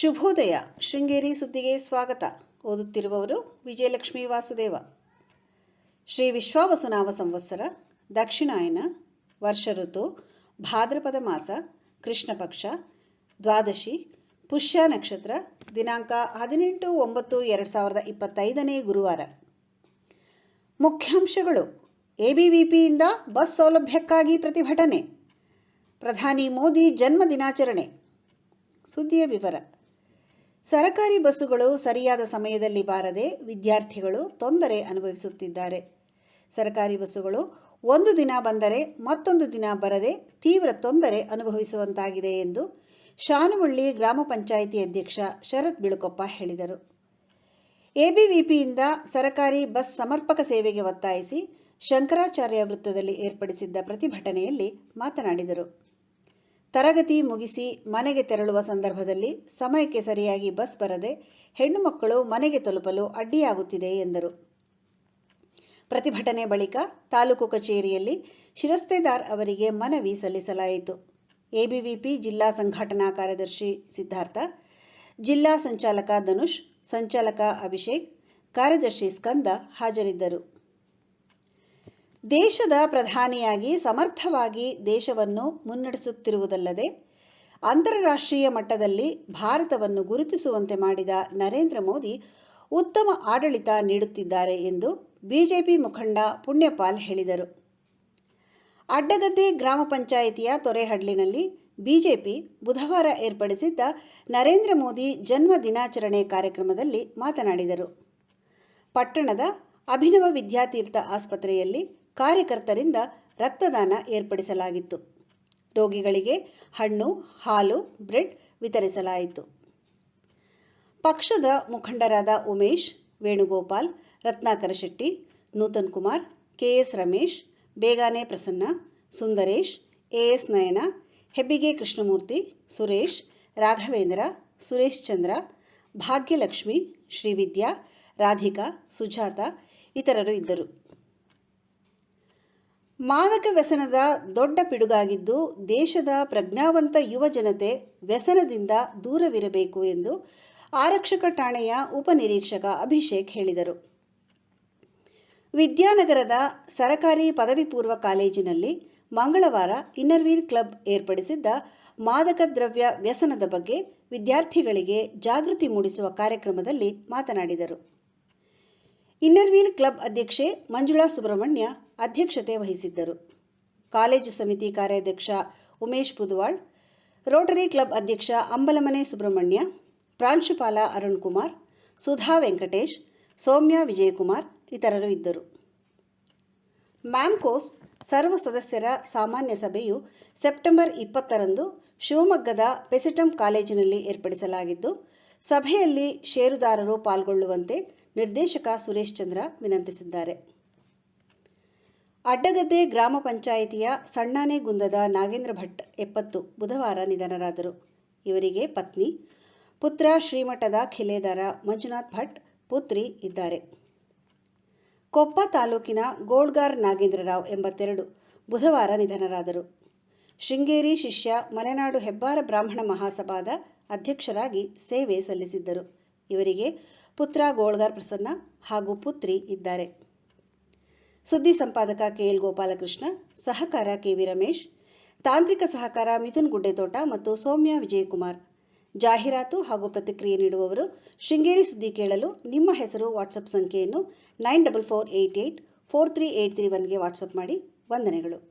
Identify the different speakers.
Speaker 1: ಶುಭೋದಯ. ಶೃಂಗೇರಿ ಸುದ್ದಿಗೆ ಸ್ವಾಗತ. ಓದುತ್ತಿರುವವರು ವಿಜಯಲಕ್ಷ್ಮಿ ವಾಸುದೇವ. ಶ್ರೀ ವಿಶ್ವಾವಸುನಾಮ ಸಂವತ್ಸರ, ದಕ್ಷಿಣಾಯನ, ವರ್ಷ ಋತು, ಭಾದ್ರಪದ ಮಾಸ, ಕೃಷ್ಣ ಪಕ್ಷ, ದ್ವಾದಶಿ, ಪುಷ್ಯ ನಕ್ಷತ್ರ, ದಿನಾಂಕ ಹದಿನೆಂಟು ಒಂಬತ್ತು ಎರಡು ಸಾವಿರದ ಇಪ್ಪತ್ತೈದನೇ ಗುರುವಾರ. ಮುಖ್ಯಾಂಶಗಳು. ಎಬಿವಿಪಿಯಿಂದ ಬಸ್ ಸೌಲಭ್ಯಕ್ಕಾಗಿ ಪ್ರತಿಭಟನೆ. ಪ್ರಧಾನಿ ಮೋದಿ ಜನ್ಮ ದಿನಾಚರಣೆ. ಸುದ್ದಿಯ ವಿವರ. ಸರಕಾರಿ ಬಸ್ಸುಗಳು ಸರಿಯಾದ ಸಮಯದಲ್ಲಿ ಬಾರದೆ ವಿದ್ಯಾರ್ಥಿಗಳು ತೊಂದರೆ ಅನುಭವಿಸುತ್ತಿದ್ದಾರೆ. ಸರಕಾರಿ ಬಸ್ಸುಗಳು ಒಂದು ದಿನ ಬಂದರೆ ಮತ್ತೊಂದು ದಿನ ಬರದೆ ತೀವ್ರ ತೊಂದರೆ ಅನುಭವಿಸುವಂತಾಗಿದೆ ಎಂದು ಶಾನುವಳ್ಳಿ ಗ್ರಾಮ ಪಂಚಾಯಿತಿ ಅಧ್ಯಕ್ಷ ಶರತ್ ಬಿಳುಕೊಪ್ಪ ಹೇಳಿದರು. ಎಬಿವಿಪಿಯಿಂದ ಸರಕಾರಿ ಬಸ್ ಸಮರ್ಪಕ ಸೇವೆಗೆ ಒತ್ತಾಯಿಸಿ ಶಂಕರಾಚಾರ್ಯ ವೃತ್ತದಲ್ಲಿ ಏರ್ಪಡಿಸಿದ್ದ ಪ್ರತಿಭಟನೆಯಲ್ಲಿ ಮಾತನಾಡಿದರು. ತರಗತಿ ಮುಗಿಸಿ ಮನೆಗೆ ತೆರಳುವ ಸಂದರ್ಭದಲ್ಲಿ ಸಮಯಕ್ಕೆ ಸರಿಯಾಗಿ ಬಸ್ ಬರದೆ ಹೆಣ್ಣು ಮಕ್ಕಳು ಮನೆಗೆ ತಲುಪಲು ಅಡ್ಡಿಯಾಗುತ್ತಿದೆ ಎಂದರು. ಪ್ರತಿಭಟನೆ ಬಳಿಕ ತಾಲೂಕು ಕಚೇರಿಯಲ್ಲಿ ಶಿರಸ್ತೇದಾರ್ ಅವರಿಗೆ ಮನವಿ ಸಲ್ಲಿಸಲಾಯಿತು. ಎಬಿವಿಪಿ ಜಿಲ್ಲಾ ಸಂಘಟನಾ ಕಾರ್ಯದರ್ಶಿ ಸಿದ್ಧಾರ್ಥ, ಜಿಲ್ಲಾ ಸಂಚಾಲಕ ಧನುಷ್, ಸಂಚಾಲಕ ಅಭಿಷೇಕ್, ಕಾರ್ಯದರ್ಶಿ ಸ್ಕಂದ ಹಾಜರಿದ್ದರು. ದೇಶದ ಪ್ರಧಾನಿಯಾಗಿ ಸಮರ್ಥವಾಗಿ ದೇಶವನ್ನು ಮುನ್ನಡೆಸುತ್ತಿರುವುದಲ್ಲದೆ ಅಂತಾರಾಷ್ಟ್ರೀಯ ಮಟ್ಟದಲ್ಲಿ ಭಾರತವನ್ನು ಗುರುತಿಸುವಂತೆ ಮಾಡಿದ ನರೇಂದ್ರ ಮೋದಿ ಉತ್ತಮ ಆಡಳಿತ ನೀಡುತ್ತಿದ್ದಾರೆ ಎಂದು ಬಿಜೆಪಿ ಮುಖಂಡ ಪುಣ್ಯಪಾಲ್ ಹೇಳಿದರು. ಅಡ್ಡಗದ್ದೆ ಗ್ರಾಮ ಪಂಚಾಯಿತಿಯ ತೊರೆಹಡ್ಲಿನಲ್ಲಿ ಬಿಜೆಪಿ ಬುಧವಾರ ಏರ್ಪಡಿಸಿದ್ದ ನರೇಂದ್ರ ಮೋದಿ ಜನ್ಮ ದಿನಾಚರಣೆ ಕಾರ್ಯಕ್ರಮದಲ್ಲಿ ಮಾತನಾಡಿದರು. ಪಟ್ಟಣದ ಅಭಿನವ ವಿದ್ಯಾತೀರ್ಥ ಆಸ್ಪತ್ರೆಯಲ್ಲಿ ಕಾರ್ಯಕರ್ತರಿಂದ ರಕ್ತದಾನ ಏರ್ಪಡಿಸಲಾಗಿತ್ತು. ರೋಗಿಗಳಿಗೆ ಹಣ್ಣು, ಹಾಲು, ಬ್ರೆಡ್ ವಿತರಿಸಲಾಯಿತು. ಪಕ್ಷದ ಮುಖಂಡರಾದ ಉಮೇಶ್, ವೇಣುಗೋಪಾಲ್, ರತ್ನಾಕರ ಶೆಟ್ಟಿ, ನೂತನ್ ಕುಮಾರ್, ಕೆಎಸ್ ರಮೇಶ್, ಬೇಗಾನೆ ಪ್ರಸನ್ನ, ಸುಂದರೇಶ್, ಎಎಸ್ ನಯನ, ಹೆಬ್ಬಿಗೆ ಕೃಷ್ಣಮೂರ್ತಿ, ಸುರೇಶ್, ರಾಘವೇಂದ್ರ, ಸುರೇಶ್ ಚಂದ್ರ, ಭಾಗ್ಯಲಕ್ಷ್ಮಿ, ಶ್ರೀವಿದ್ಯಾ, ರಾಧಿಕಾ, ಸುಜಾತ ಇತರರು ಇದ್ದರು. ಮಾದಕ ವ್ಯಸನದ ದೊಡ್ಡ ಪಿಡುಗಾಗಿದ್ದು ದೇಶದ ಪ್ರಜ್ಞಾವಂತ ಯುವ ಜನತೆ ವ್ಯಸನದಿಂದ ದೂರವಿರಬೇಕು ಎಂದು ಆರಕ್ಷಕ ಠಾಣೆಯ ಉಪನಿರೀಕ್ಷಕ ಅಭಿಷೇಕ್ ಹೇಳಿದರು. ವಿದ್ಯಾನಗರದ ಸರಕಾರಿ ಪದವಿ ಪೂರ್ವ ಕಾಲೇಜಿನಲ್ಲಿ ಮಂಗಳವಾರ ಇನ್ನರ್ವೀರ್ ಕ್ಲಬ್ ಏರ್ಪಡಿಸಿದ್ದ ಮಾದಕ ದ್ರವ್ಯ ವ್ಯಸನದ ಬಗ್ಗೆ ವಿದ್ಯಾರ್ಥಿಗಳಿಗೆ ಜಾಗೃತಿ ಮೂಡಿಸುವ ಕಾರ್ಯಕ್ರಮದಲ್ಲಿ ಮಾತನಾಡಿದರು. ಇನ್ನರ್ವೀಲ್ ಕ್ಲಬ್ ಅಧ್ಯಕ್ಷೆ ಮಂಜುಳಾ ಸುಬ್ರಹ್ಮಣ್ಯ ಅಧ್ಯಕ್ಷತೆ ವಹಿಸಿದ್ದರು. ಕಾಲೇಜು ಸಮಿತಿ ಕಾರ್ಯಾಧ್ಯಕ್ಷ ಉಮೇಶ್ ಪುದುವಾಳ್ ರೋಟರಿ ಕ್ಲಬ್ ಅಧ್ಯಕ್ಷ ಅಂಬಲಮನೆ ಸುಬ್ರಹ್ಮಣ್ಯ, ಪ್ರಾಂಶುಪಾಲ ಅರುಣ್ ಕುಮಾರ್, ಸುಧಾ ವೆಂಕಟೇಶ್, ಸೌಮ್ಯ ವಿಜಯಕುಮಾರ್ ಇತರರು ಇದ್ದರು. ಮ್ಯಾಮ್ಕೋಸ್ ಸರ್ವ ಸದಸ್ಯರ ಸಾಮಾನ್ಯ ಸಭೆಯು ಸೆಪ್ಟೆಂಬರ್ ಇಪ್ಪತ್ತರಂದು ಶಿವಮೊಗ್ಗದ ಪೆಸಿಟಂ ಕಾಲೇಜಿನಲ್ಲಿ ಏರ್ಪಡಿಸಲಾಗಿದ್ದು, ಸಭೆಯಲ್ಲಿ ಷೇರುದಾರರು ಪಾಲ್ಗೊಳ್ಳುವಂತೆ ನಿರ್ದೇಶಕ ಸುರೇಶ್ ಚಂದ್ರ ವಿನಂತಿಸಿದ್ದಾರೆ. ಅಡ್ಡಗದ್ದೆ ಗ್ರಾಮ ಪಂಚಾಯಿತಿಯ ಸಣ್ಣಾನೆಗುಂದದ ನಾಗೇಂದ್ರ ಭಟ್ ಎಪ್ಪತ್ತು ಬುಧವಾರ ನಿಧನರಾದರು. ಇವರಿಗೆ ಪತ್ನಿ, ಪುತ್ರ ಶ್ರೀಮಠದ ಖಿಲೇದಾರ ಮಂಜುನಾಥ್ ಭಟ್ ಪುತ್ರಿ ಇದ್ದಾರೆ. ಕೊಪ್ಪ ತಾಲೂಕಿನ ಗೋಳ್ಗಾರ್ ನಾಗೇಂದ್ರರಾವ್ ಎಂಬತ್ತೆರಡು ಬುಧವಾರ ನಿಧನರಾದರು. ಶೃಂಗೇರಿ ಶಿಷ್ಯ ಮಲೆನಾಡು ಹೆಬ್ಬಾರ ಬ್ರಾಹ್ಮಣ ಮಹಾಸಭಾದ ಅಧ್ಯಕ್ಷರಾಗಿ ಸೇವೆ ಸಲ್ಲಿಸಿದ್ದರು. ಇವರಿಗೆ ಪುತ್ರ ಗೋಳ್ಗಾರ್ ಪ್ರಸನ್ನ ಹಾಗೂ ಪುತ್ರಿ ಇದ್ದಾರೆ. ಸುದ್ದಿ ಸಂಪಾದಕ ಕೆ ಎಲ್ ಗೋಪಾಲಕೃಷ್ಣ, ಸಹಕಾರ ಕೆ ವಿ ರಮೇಶ್, ತಾಂತ್ರಿಕ ಸಹಕಾರ ಮಿಥುನ್ ಗುಡ್ಡೆತೋಟ ಮತ್ತು ಸೌಮ್ಯ ವಿಜಯಕುಮಾರ್. ಜಾಹೀರಾತು ಹಾಗೂ ಪ್ರತಿಕ್ರಿಯೆ ನೀಡುವವರು ಶೃಂಗೇರಿ ಸುದ್ದಿ ಕೇಳಲು ನಿಮ್ಮ ಹೆಸರು, ವಾಟ್ಸಪ್ ಸಂಖ್ಯೆಯನ್ನು nine double four eight eight four three eight three ಒನ್ಗೆ WhatsApp ಮಾಡಿ. ವಂದನೆಗಳು.